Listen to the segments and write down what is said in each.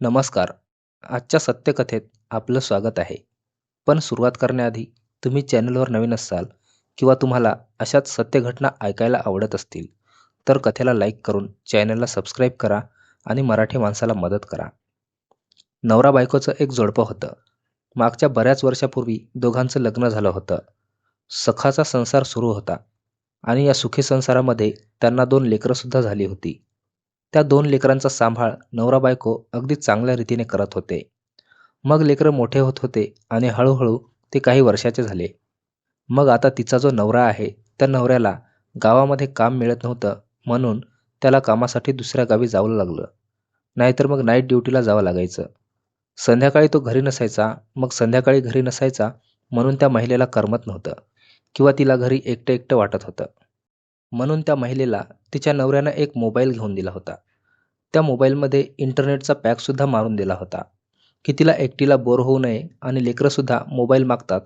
नमस्कार. आजच्या सत्यकथेत आपलं स्वागत आहे. पण सुरुवात करण्याआधी तुम्ही चॅनलवर नवीन असाल किंवा तुम्हाला अशाच सत्यघटना ऐकायला आवडत असतील तर कथेला लाईक करून चॅनलला सबस्क्राईब करा आणि मराठी माणसाला मदत करा. नवरा बायकोचं एक जोडपं होतं. मागच्या बऱ्याच वर्षापूर्वी दोघांचं लग्न झालं होतं. सखाचा संसार सुरू होता आणि या सुखी संसारामध्ये त्यांना दोन लेकरंसुद्धा झाली होती. त्या दोन लेकरांचा सांभाळ नवरा बायको अगदी चांगल्या रीतीने करत होते. मग लेकरं मोठे होत होते आणि हळूहळू ते काही वर्षाचे झाले. मग आता तिचा जो नवरा आहे त्या नवऱ्याला गावामध्ये काम मिळत नव्हतं म्हणून त्याला कामासाठी दुसऱ्या गावी जावं लागलं. नाहीतर मग नाईट ड्युटीला जावं लागायचं. संध्याकाळी तो घरी नसायचा मग संध्याकाळी घरी नसायचा म्हणून त्या महिलेला करमत नव्हतं किंवा तिला घरी एकटं एकटं वाटत होतं. म्हणून त्या महिलेला तिच्या नवऱ्यानं एक मोबाईल घेऊन दिला होता. त्या मोबाईलमध्ये इंटरनेटचा पॅकसुद्धा मारून दिला होता. की तिला एकटीला बोर होऊ नये आणि लेकरंसुद्धा मोबाईल मागतात.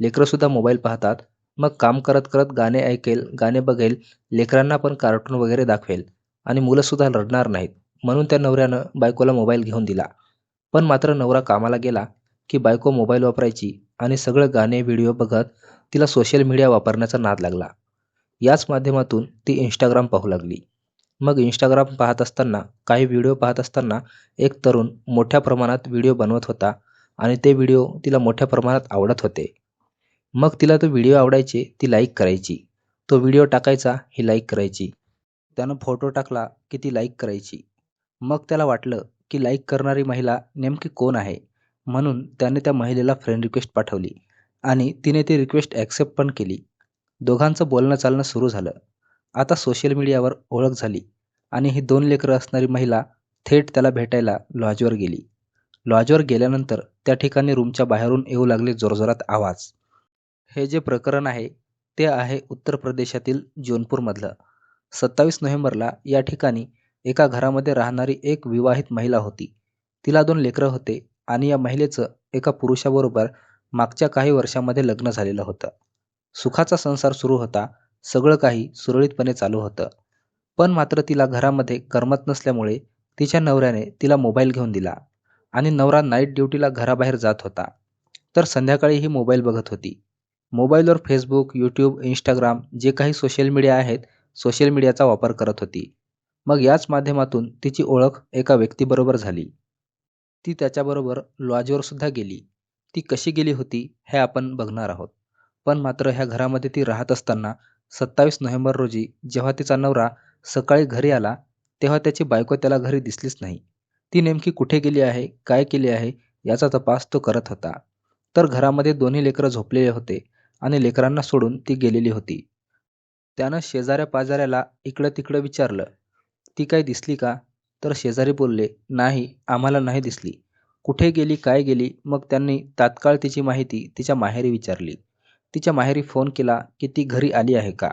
लेकरंसुद्धा मोबाईल पाहतात. मग काम करत करत गाणे ऐकेल गाणे बघेल लेकरांना पण कार्टून वगैरे दाखवेल आणि मुलंसुद्धा रडणार नाहीत. म्हणून त्या नवऱ्यानं बायकोला मोबाईल घेऊन दिला. पण मात्र नवरा कामाला गेला की बायको मोबाईल वापरायची आणि सगळं गाणे व्हिडिओ बघत तिला सोशल मीडिया वापरण्याचा नाद लागला. याच माध्यमातून ती इंस्टाग्राम पाहू लागली. मग इंस्टाग्राम पाहत असताना काही व्हिडिओ पाहत असताना एक तरुण मोठ्या प्रमाणात व्हिडिओ बनवत होता आणि ते व्हिडिओ तिला मोठ्या प्रमाणात आवडत होते. मग तिला तो व्हिडिओ आवडायचे ती लाईक करायची. तो व्हिडिओ टाकायचा ही लाईक करायची. त्यानं फोटो टाकला की ती लाईक करायची. मग त्याला वाटलं की लाईक करणारी महिला नेमकी कोण आहे? म्हणून त्याने त्या महिलेला फ्रेंड रिक्वेस्ट पाठवली आणि तिने ती रिक्वेस्ट ॲक्सेप्ट पण केली. दोघांचं बोलणं चालणं सुरू झालं. आता सोशल मीडियावर ओळख झाली आणि ही दोन लेकरं असणारी महिला थेट त्याला भेटायला लॉजवर गेली. लॉजवर गेल्यानंतर त्या ठिकाणी रूमच्या बाहेरून येऊ लागले जोरजोरात आवाज. हे जे प्रकरण आहे ते आहे उत्तर प्रदेशातील जौनपूरमधलं. सत्तावीस नोव्हेंबरला या ठिकाणी एका घरामध्ये राहणारी एक विवाहित महिला होती. तिला दोन लेकरं होते आणि या महिलेचं एका पुरुषाबरोबर मागच्या काही वर्षामध्ये लग्न झालेलं होतं. सुखाचा संसार सुरू होता सगळं काही सुरळीतपणे चालू होतं. पण मात्र तिला घरामध्ये करमत नसल्यामुळे तिच्या नवऱ्याने तिला मोबाईल घेऊन दिला आणि नवरा नाईट ड्युटीला घराबाहेर जात होता. तर संध्याकाळी ही मोबाईल बघत होती. मोबाईलवर फेसबुक यूट्यूब इंस्टाग्राम जे काही सोशल मीडिया आहेत सोशल मीडियाचा वापर करत होती. मग याच माध्यमातून तिची ओळख एका व्यक्तीबरोबर झाली. ती त्याच्याबरोबर लॉजवर सुद्धा गेली. ती कशी गेली होती हे आपण बघणार आहोत. पण मात्र ह्या घरामध्ये ती राहत असताना सत्तावीस नोव्हेंबर रोजी जेव्हा तिचा नवरा सकाळी घरी आला तेव्हा त्याची बायको त्याला घरी दिसलीच नाही. ती नेमकी कुठे गेली आहे काय केली आहे याचा तपास तो करत होता. तर घरामध्ये दोन्ही लेकरं झोपलेले होते आणि लेकरांना सोडून ती गेलेली होती. त्यानं शेजाऱ्या पाजाऱ्याला इकडं तिकडं विचारलं ती काय दिसली का? तर शेजारी बोलले नाही आम्हाला नाही दिसली. कुठे गेली काय गेली? मग त्यांनी तात्काळ तिची माहिती तिच्या माहेरी विचारली. तिच्या माहेरी फोन केला की ती घरी आली आहे का?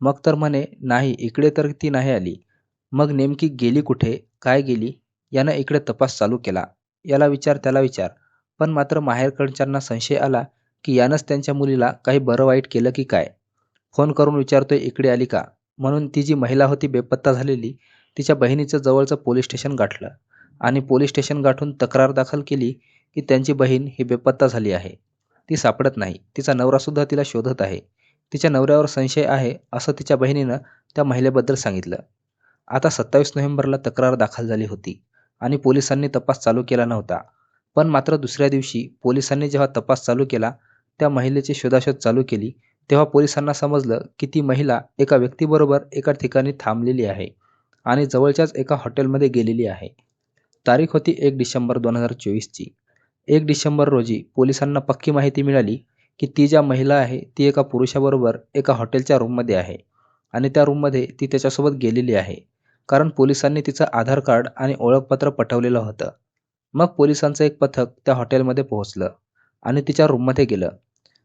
मग तर म्हणे नाही इकडे तर ती नाही आली. मग नेमकी गेली कुठे? काय गेली? यानं इकडे तपास चालू केला. याला विचार त्याला विचार. पण मात्र माहेरकडच्यांना संशय आला की यानंच त्यांच्या मुलीला काही बरं वाईट केलं की काय? फोन करून विचारतोय इकडे आली का? म्हणून ती जी महिला होती बेपत्ता झालेली तिच्या बहिणीचं जवळचं पोलीस स्टेशन गाठलं. आणि पोलीस स्टेशन गाठून तक्रार दाखल केली की त्यांची बहीण ही बेपत्ता झाली आहे. ती सापडत नाही. तिचा नवरासुद्धा तिला शोधत आहे. तिच्या नवऱ्यावर संशय आहे असं तिच्या बहिणीनं त्या महिलेबद्दल सांगितलं. आता सत्तावीस नोव्हेंबरला तक्रार दाखल झाली होती आणि पोलिसांनी तपास चालू केला नव्हता. पण मात्र दुसऱ्या दिवशी पोलिसांनी जेव्हा तपास चालू केला त्या महिलेची शोधाशोध चालू केली तेव्हा पोलिसांना समजलं की ती महिला एका व्यक्तीबरोबर एका ठिकाणी थांबलेली आहे आणि जवळच्याच एका हॉटेलमध्ये गेलेली आहे. तारीख होती एक डिसेंबर दोन हजार चोवीसची. एक डिसेंबर रोजी पोलिसांना पक्की माहिती मिळाली की ती ज्या महिला आहे ती एका पुरुषाबरोबर एका हॉटेलच्या रूममध्ये आहे आणि त्या रूममध्ये ती त्याच्यासोबत गेलेली आहे. कारण पोलिसांनी तिचं आधार कार्ड आणि ओळखपत्र पठवलेलं होतं. मग पोलिसांचं एक पथक त्या हॉटेलमध्ये पोहोचलं आणि तिच्या रूममध्ये गेलं.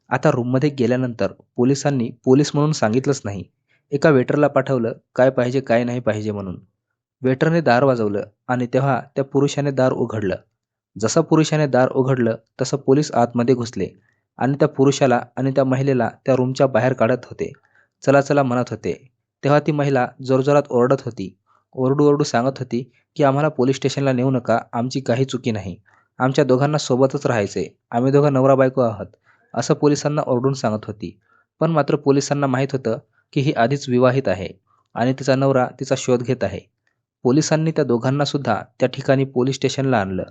आता रूममध्ये गेल्यानंतर पोलिसांनी पोलीस म्हणून सांगितलंच नाही. एका वेटरला पाठवलं काय पाहिजे काय नाही पाहिजे म्हणून. वेटरने दार वाजवलं आणि तेव्हा त्या पुरुषाने दार उघडलं. जसं पुरुषाने दार उघडलं तसं पोलीस आतमध्ये घुसले. आणि त्या पुरुषाला आणि त्या महिलेला त्या रूमच्या बाहेर काढत होते. चला चला म्हणत होते. तेव्हा ती महिला जोरजोरात ओरडत होती. ओरडू ओरडू सांगत होती की आम्हाला पोलीस स्टेशनला नेऊ नका. आमची काही चुकी नाही. आमच्या दोघांना सोबतच राहायचे आम्ही दोघं नवरा बायको आहोत. असं पोलिसांना ओरडून सांगत होती. पण मात्र पोलिसांना माहीत होतं की ही आधीच विवाहित आहे आणि तिचा नवरा तिचा शोध घेत आहे. पोलिसांनी त्या दोघांनासुद्धा त्या ठिकाणी पोलीस स्टेशनला आणलं.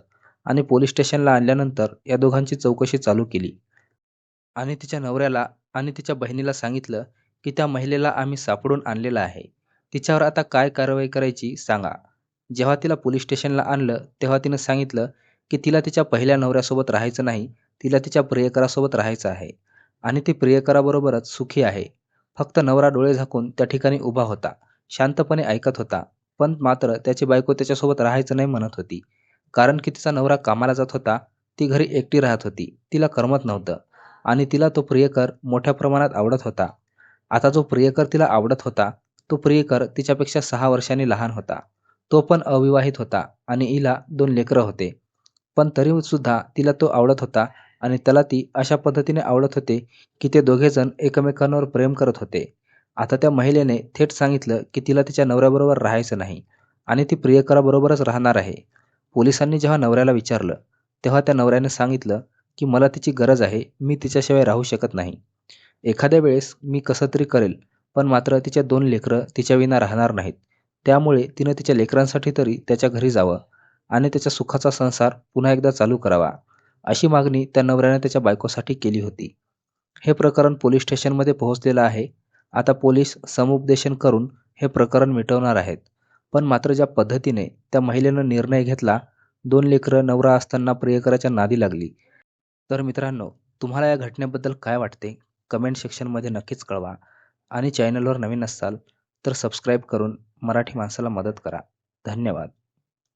आणि पोलीस स्टेशनला आणल्यानंतर या दोघांची चौकशी चालू केली. आणि तिच्या नवऱ्याला आणि तिच्या बहिणीला सांगितलं की त्या महिलेला आम्ही सापडून आणलेलं आहे. तिच्यावर आता काय कारवाई करायची सांगा. जेव्हा तिला पोलीस स्टेशनला आणलं तेव्हा तिनं सांगितलं की तिला तिच्या पहिल्या नवऱ्यासोबत राहायचं नाही तिला तिच्या प्रियकरासोबत राहायचं आहे. आणि ती प्रियकराबरोबरच सुखी आहे. फक्त नवरा डोळे झाकून त्या ठिकाणी उभा होता. शांतपणे ऐकत होता. पण मात्र त्याची बायको त्याच्यासोबत राहायचं नाही म्हणत होती. कारण की तिचा नवरा कामाला जात होता ती घरी एकटी राहत होती तिला करमत नव्हतं आणि तिला तो प्रियकर मोठ्या प्रमाणात आवडत होता. आता जो प्रियकर तिला आवडत होता तो प्रियकर तिच्यापेक्षा सहा वर्षांनी लहान होता. तो पण अविवाहित होता आणि हिला दोन लेकरं होते. पण तरी सुद्धा तिला तो आवडत होता आणि त्याला ती अशा पद्धतीने आवडत होते की ते दोघेजण एकमेकांवर प्रेम करत होते. आता त्या महिलेने थेट सांगितलं की तिला तिच्या नवऱ्याबरोबर राहायचं नाही आणि ती प्रियकराबरोबरच राहणार आहे. पोलिसांनी जेव्हा नवऱ्याला विचारलं तेव्हा त्या नवऱ्याने सांगितलं की मला तिची गरज आहे मी तिच्याशिवाय राहू शकत नाही. एखाद्या वेळेस मी कसं तरी करेल पण मात्र तिच्या दोन लेकरं तिच्याविना राहणार नाहीत. त्यामुळे तिनं तिच्या लेकरांसाठी तरी त्याच्या घरी जावं आणि त्याच्या सुखाचा संसार पुन्हा एकदा चालू करावा. अशी मागणी त्या नवऱ्याने त्याच्या बायकोसाठी केली होती. हे प्रकरण पोलीस स्टेशनमध्ये पोहोचलेलं आहे. आता पोलीस समुपदेशन करून हे प्रकरण मिटवणार आहेत. पण मात्र ज्या पद्धतीने त्या महिलेनं निर्णय घेतला दोन लेकरं नवरा असताना प्रियकराच्या नादी लागली. तर मित्रांनो तुम्हाला या घटनेबद्दल काय वाटते? कमेंट सेक्शनमध्ये नक्कीच कळवा. आणि चॅनलवर नवीन असाल तर सबस्क्राईब करून मराठी माणसाला मदत करा. धन्यवाद.